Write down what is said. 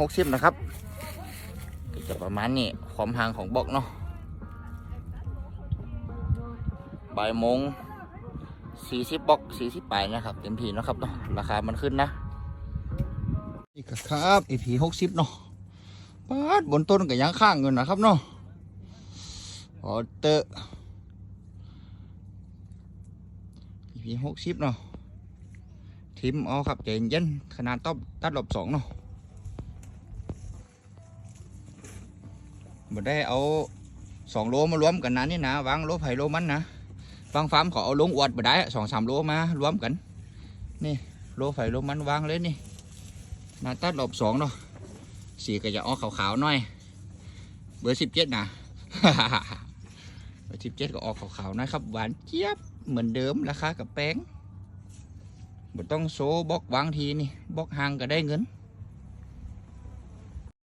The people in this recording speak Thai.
หกสิบนะครับก็จะประมาณนี้ความห่างของบล็อกเนาะบ่ายโมงสี่สิบบล็อกสี่สิบปลายนะครับ เต็มทีนะครับเนาะราคามันขึ้นนะนี่ก็ครับ AP หกสิบเนาะปาดบนต้นก็ยังข้างเงินนะครับเนาะออเตอร์ EP หกสิบเนาะทิมเอาครับใจเย็นขนาดต้อตัดรอบสองเนาะ บ่ได้เอาสองโลมารวมกันนะนี่นะวางโลไผ่โลมันนะบางฟาร์มเขาเอาลงอวดบ่ได้สองสามโลมารวมกัน นี่โลไผ่โลมันวางเลยนี่นาตัดรอบสองเนาะสีก็จะออกขาวๆหน่อย เบอร์สิบเจ็ดนะเบอร์สิบเจ็ดก็ออกขาวๆนะครับ หวานเจี๊ยบเหมือนเดิมราคากับแป้งบ่ต้องโซบล็อกวางทีนี่บล็อกห่างก็ได้เงิน